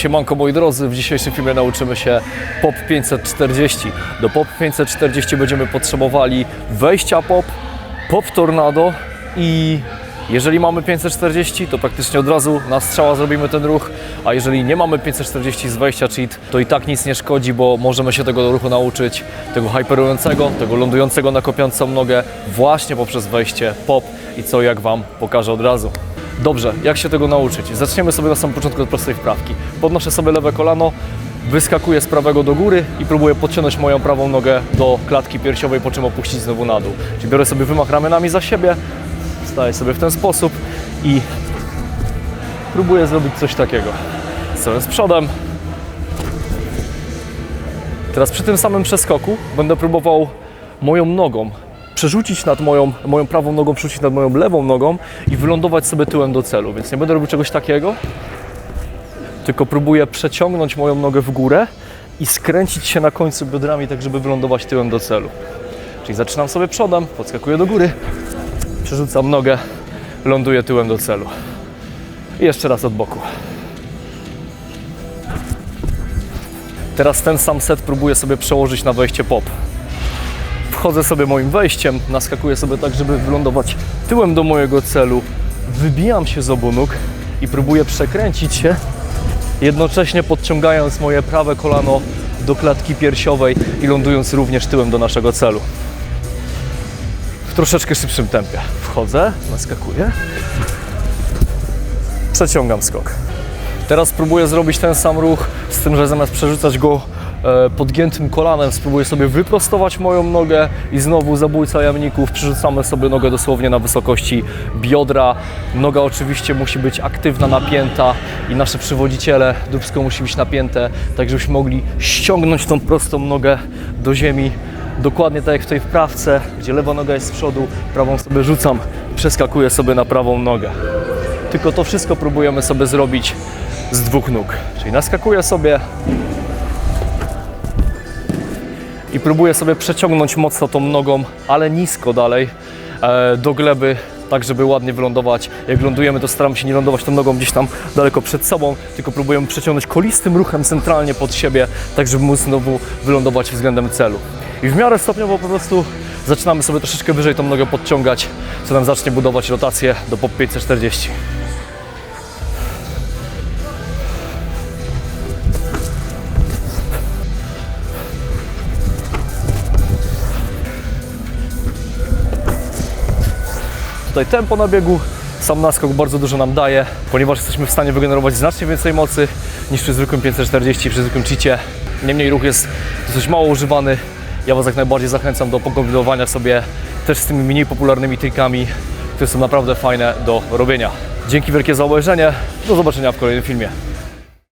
Siemanko moi drodzy, w dzisiejszym filmie nauczymy się POP 540. Do POP 540 będziemy potrzebowali wejścia POP, POP Tornado i jeżeli mamy 540, to praktycznie od razu na strzała zrobimy ten ruch, a jeżeli nie mamy 540 z wejścia cheat, to i tak nic nie szkodzi, bo możemy się tego ruchu nauczyć, tego hyperującego, tego lądującego na kopiącą nogę właśnie poprzez wejście POP i co jak Wam pokażę od razu. Dobrze, jak się tego nauczyć? Zaczniemy sobie na samym początku od prostej wprawki. Podnoszę sobie lewe kolano, wyskakuję z prawego do góry i próbuję podciągnąć moją prawą nogę do klatki piersiowej, po czym opuścić znowu na dół. Czyli biorę sobie wymach ramionami za siebie, staję sobie w ten sposób i próbuję zrobić coś takiego. Stoję z przodem. Teraz przy tym samym przeskoku będę próbował moją nogą przerzucić nad moją, moją prawą nogą, przerzucić nad moją lewą nogą i wylądować sobie tyłem do celu. Więc nie będę robił czegoś takiego, tylko próbuję przeciągnąć moją nogę w górę i skręcić się na końcu biodrami, tak żeby wylądować tyłem do celu. Czyli zaczynam sobie przodem, podskakuję do góry, przerzucam nogę, ląduję tyłem do celu. I jeszcze raz od boku. Teraz ten sam set próbuję sobie przełożyć na wejście pop. Wchodzę sobie moim wejściem, naskakuję sobie tak, żeby wylądować tyłem do mojego celu. Wybijam się z obu nóg i próbuję przekręcić się, jednocześnie podciągając moje prawe kolano do klatki piersiowej i lądując również tyłem do naszego celu. W troszeczkę szybszym tempie. Wchodzę, naskakuję, przeciągam skok. Teraz spróbuję zrobić ten sam ruch, z tym, że zamiast przerzucać go podgiętym kolanem, spróbuję sobie wyprostować moją nogę i znowu zabójca jamników, przerzucamy sobie nogę dosłownie na wysokości biodra. Noga oczywiście musi być aktywna, napięta i nasze przywodziciele, dubsko musi być napięte, tak żebyśmy mogli ściągnąć tą prostą nogę do ziemi. Dokładnie tak jak w tej wprawce, gdzie lewa noga jest z przodu, prawą sobie rzucam, przeskakuję sobie na prawą nogę. Tylko to wszystko próbujemy sobie zrobić z dwóch nóg. Czyli naskakuję sobie i próbuję sobie przeciągnąć mocno tą nogą, ale nisko dalej e, do gleby, tak żeby ładnie wylądować. Jak lądujemy, to staramy się nie lądować tą nogą gdzieś tam daleko przed sobą, tylko próbujemy przeciągnąć kolistym ruchem centralnie pod siebie, tak żeby móc znowu wylądować względem celu. I w miarę stopniowo po prostu zaczynamy sobie troszeczkę wyżej tą nogę podciągać, co nam zacznie budować rotację do POP 540. Tutaj tempo na biegu, sam naskok bardzo dużo nam daje, ponieważ jesteśmy w stanie wygenerować znacznie więcej mocy niż przy zwykłym 540, przy zwykłym cheacie. Niemniej ruch jest dosyć mało używany. Ja Was jak najbardziej zachęcam do pokombinowania sobie też z tymi mniej popularnymi trikami, które są naprawdę fajne do robienia. Dzięki wielkie za obejrzenie. Do zobaczenia w kolejnym filmie.